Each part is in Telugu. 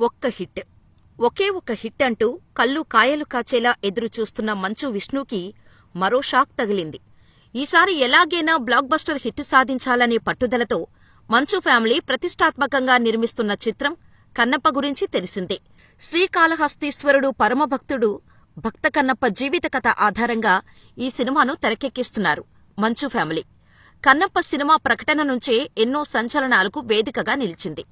ఒక్క హిట్. ఒకే ఒక్క హిట్ అంటూ కళ్ళు కాయలు కాచేలా ఎదురు చూస్తున్న మంచు విష్ణుకి మరో షాక్ తగిలింది. ఈసారి ఎలాగైనా బ్లాక్ బస్టర్ హిట్ సాధించాలనే పట్టుదలతో మంచు ఫ్యామిలీ ప్రతిష్టాత్మకంగా నిర్మిస్తున్న చిత్రం కన్నప్ప గురించి తెలిసిందే. శ్రీకాళహస్తీశ్వరుడు పరమభక్తుడు భక్త కన్నప్ప జీవిత కథ ఆధారంగా ఈ సినిమాను తెరకెక్కిస్తున్నారు మంచు ఫ్యామిలీ. కన్నప్ప సినిమా ప్రకటన నుంచే ఎన్నో సంచలనాలకు వేదికగా నిలిచింది.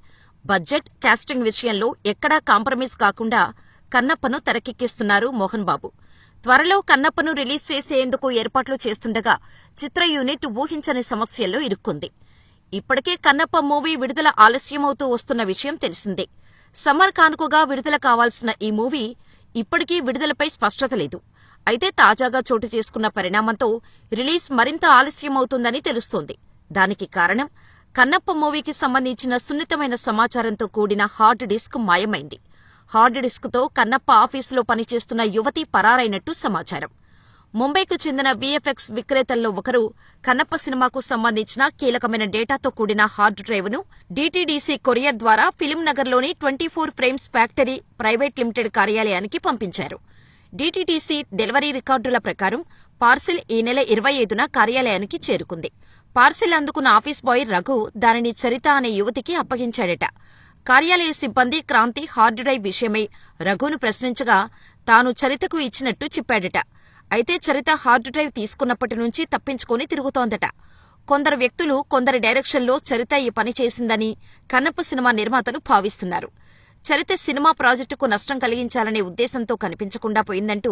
బడ్జెట్ కాస్టింగ్ విషయంలో ఎక్కడా కాంప్రమైజ్ కాకుండా కన్నప్పను తెరకెక్కిస్తున్నారు మోహన్ బాబు. త్వరలో కన్నప్పను రిలీజ్ చేసేందుకు ఏర్పాట్లు చేస్తుండగా చిత్ర యూనిట్ ఊహించని సమస్యల్లో ఇరుక్కుంది. ఇప్పటికే కన్నప్ప మూవీ విడుదల ఆలస్యమవుతూ వస్తున్న విషయం తెలిసిందే. సమ్మర్ కానుకగా విడుదల కావాల్సిన ఈ మూవీ ఇప్పటికీ విడుదలపై స్పష్టత లేదు. అయితే తాజాగా చోటు చేసుకున్న పరిణామంతో రిలీజ్ మరింత ఆలస్యమవుతుందని తెలుస్తోంది. దానికి కారణం కన్నప్ప మూవీకి సంబంధించిన సున్నితమైన సమాచారంతో కూడిన హార్డ్ డిస్క్ మాయమైంది. హార్డ్ డిస్క్తో కన్నప్ప ఆఫీసులో పనిచేస్తున్న యువతి పరారైనట్టు సమాచారం. ముంబైకు చెందిన విఎఫ్ఎక్స్ విక్రేతల్లో ఒకరు కన్నప్ప సినిమాకు సంబంధించిన కీలకమైన డేటాతో కూడిన హార్డ్ డ్రైవ్ను డీటీడీసీ కొరియర్ ద్వారా ఫిలిం నగర్లోని twenty four frames factory private limited కార్యాలయానికి పంపించారు. డీటీటీసీ డెలివరీ రికార్డుల ప్రకారం పార్సిల్ ఈ నెల ఇరవై ఐదున కార్యాలయానికి చేరుకుంది. పార్సిల్ అందుకున్న ఆఫీస్ బాయ్ రఘు దానిని చరిత అనే యువతికి అప్పగించాడట. కార్యాలయ సిబ్బంది క్రాంతి హార్డ్ డ్రైవ్ విషయమై రఘును ప్రశ్నించగా తాను చరితకు ఇచ్చినట్టు చెప్పాడట. అయితే చరిత హార్డ్ డ్రైవ్ తీసుకున్నప్పటి నుంచి తప్పించుకుని తిరుగుతోందట. కొందరు వ్యక్తులు కొందరి డైరెక్షన్లో చరిత ఈ పని చేసిందని కన్నప్ప సినిమా నిర్మాతలు భావిస్తున్నారు. చరిత్ర సినిమా ప్రాజెక్టుకు నష్టం కలిగించాలనే ఉద్దేశంతో కనిపించకుండా పోయిందంటూ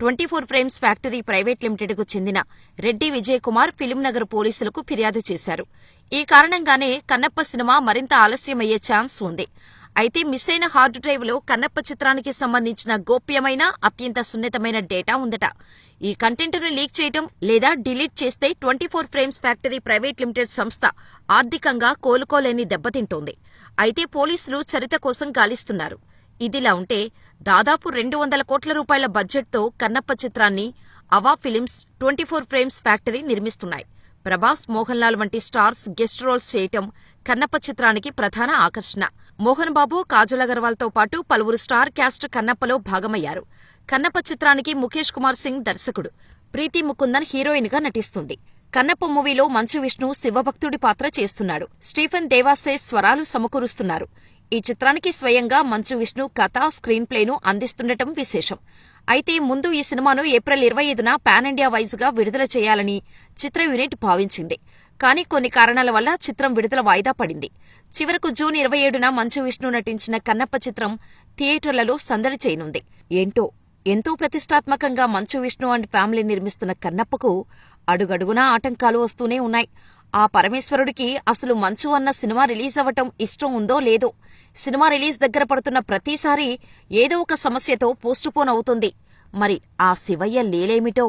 twenty four frames factory private లిమిటెడ్కు చెందిన రెడ్డి విజయ్ కుమార్ ఫిలిం పోలీసులకు ఫిర్యాదు చేశారు. ఈ కారణంగానే కన్నప్ప సినిమా మరింత ఆలస్యమయ్యే ఛాన్స్ ఉంది. అయితే మిస్ అయిన హార్డ్ డ్రైవ్లో కన్నప్ప చిత్రానికి సంబంధించిన గోప్యమైన అత్యంత సున్నితమైన డేటా ఉందట. ఈ కంటెంట్ను లీక్ చేయటం లేదా డిలీట్ చేస్తే twenty four frames factory private limited సంస్థ ఆర్థికంగా కోలుకోలేని దెబ్బతింటోంది. అయితే పోలీసులు చరిత కోసం గాలిస్తున్నారు. ఇదిలా ఉంటే దాదాపు రెండు వందల కోట్ల రూపాయల బడ్జెట్తో కన్నప్ప చిత్రాన్ని Ava films twenty four frames factory నిర్మిస్తున్నాయి. ప్రభాస్ మోహన్ లాల్ వంటి స్టార్స్ గెస్ట్ రోల్స్ చేయటం కన్నప్ప చిత్రానికి ప్రధాన ఆకర్షణ. మోహన్ బాబు కాజల్ అగర్వాల్తో పాటు పలువురు స్టార్ క్యాస్ట్ కన్నప్పలో భాగమయ్యారు. కన్నప్ప చిత్రానికి ముఖేష్ కుమార్ సింగ్ దర్శకుడు. ప్రీతి ముకుందన్ హీరోయిన్గా నటిస్తుంది. కన్నప్ప మూవీలో మంచు విష్ణు శివభక్తుడి పాత్ర చేస్తున్నాడు. స్టీఫెన్ దేవాసే స్వరాలు సమకూరుస్తున్నారు. ఈ చిత్రానికి స్వయంగా మంచు విష్ణు కథ స్క్రీన్ ప్లేను అందిస్తుండటం విశేషం. అయితే ముందు ఈ సినిమాను ఏప్రిల్ ఇరవై ఐదున పాన్ ఇండియా వైజ్గా విడుదల చేయాలని చిత్ర యూనిట్ భావించింది. కానీ కొన్ని కారణాల వల్ల చిత్రం విడుదల వాయిదా పడింది. చివరకు జూన్ ఇరవై ఏడున మంచు విష్ణు నటించిన కన్నప్ప చిత్రం థియేటర్లలో సందడి చేయనుంది. ఏంటో? ఎంతో ప్రతిష్టాత్మకంగా మంచు విష్ణు అండ్ ఫ్యామిలీ నిర్మిస్తున్న కన్నప్పకు అడుగడుగునా ఆటంకాలు వస్తూనే ఉన్నాయి. ఆ పరమేశ్వరుడికి అసలు మంచు అన్న సినిమా రిలీజ్ అవ్వటం ఇష్టం ఉందో లేదో? సినిమా రిలీజ్ దగ్గర పడుతున్న ప్రతిసారి ఏదో ఒక సమస్యతో పోస్టుపోన్ అవుతుంది. మరి ఆ శివయ్య లేలేమిటో?